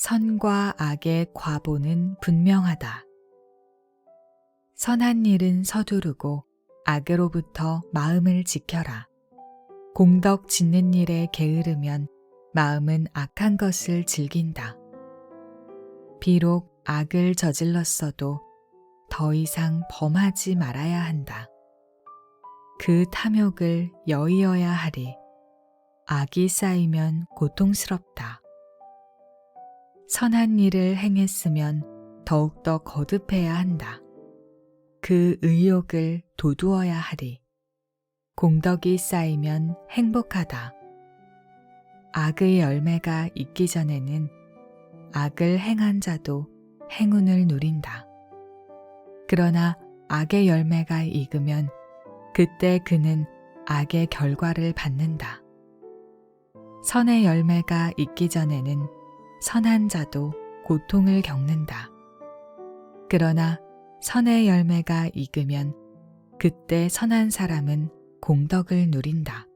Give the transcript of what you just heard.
선과 악의 과보는 분명하다. 선한 일은 서두르고 악으로부터 마음을 지켜라. 공덕 짓는 일에 게으르면 마음은 악한 것을 즐긴다. 비록 악을 저질렀어도 더 이상 범하지 말아야 한다. 그 탐욕을 여의어야 하리. 악이 쌓이면 고통스럽다. 선한 일을 행했으면 더욱더 거듭해야 한다. 그 의욕을 도두어야 하리. 공덕이 쌓이면 행복하다. 악의 열매가 있기 전에는 악을 행한 자도 행운을 누린다. 그러나 악의 열매가 익으면 그때 그는 악의 결과를 받는다. 선의 열매가 있기 전에는 선한 자도 고통을 겪는다. 그러나 선의 열매가 익으면 그때 선한 사람은 공덕을 누린다.